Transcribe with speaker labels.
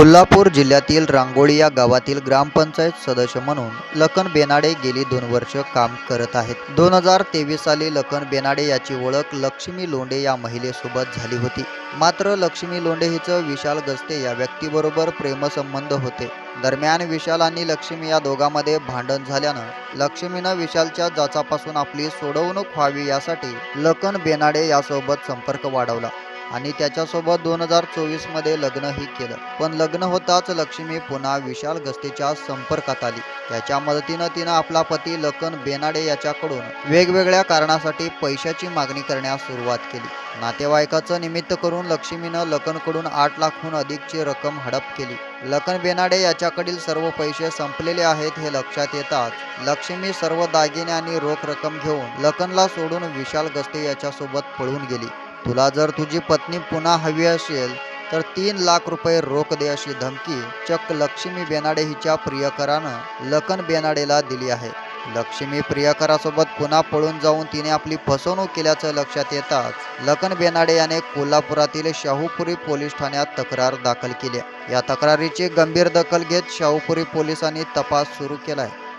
Speaker 1: कोल्हापूर जिल्ह्यातील रांगोळी या गावातील ग्रामपंचायत सदस्य म्हणून लखन बेनाडे गेली दोन वर्ष काम करत आहेत. दोन हजार तेवीस साली लखन बेनाडे याची ओळख लक्ष्मी लोंडे या महिलेसोबत झाली होती. मात्र लक्ष्मी लोंडे हिचं विशाल गस्ते या व्यक्तीबरोबर प्रेमसंबंध होते. दरम्यान विशाल आणि लक्ष्मी या दोघांमध्ये भांडण झाल्यानं लक्ष्मीनं विशालच्या जाचापासून आपली सोडवणूक व्हावी यासाठी लखन बेनाडे यासोबत संपर्क वाढवला. आणि त्याच्यासोबत दोन हजार चोवीसमध्ये लग्नही केलं. पण लग्न होताच लक्ष्मी पुन्हा विशाल गस्तीच्या संपर्कात आली. त्याच्या मदतीनं तिनं आपला पती लखन बेनाडे याच्याकडून वेगवेगळ्या कारणासाठी पैशाची मागणी करण्यास सुरुवात केली. नातेवाईकाचं निमित्त करून लक्ष्मीनं लखनकडून आठ लाखहून अधिकची रक्कम हडप केली. लखन बेनाडे याच्याकडील सर्व पैसे संपलेले आहेत हे लक्षात येताच लक्ष्मी सर्व दागिने आणि रोख रक्कम घेऊन लखनला सोडून विशाल गस्ते याच्यासोबत पळून गेली. तुला जर तुझी पत्नी पुन्हा हवी असेल तर तीन लाख रुपये रोख दे अशी धमकी चक्क लक्ष्मी बेनाडे हिच्या प्रियकरानं लखन बेनाडेला दिली आहे. लक्ष्मी प्रियकरासोबत पुन्हा पळून जाऊन तिने आपली फसवणूक केल्याचं लक्षात येताच लखन बेनाडे याने कोल्हापुरातील शाहूपुरी पोलीस ठाण्यात तक्रार दाखल केली या तक्रारीची गंभीर दखल घेत शाहूपुरी पोलिसांनी तपास सुरू केला आहे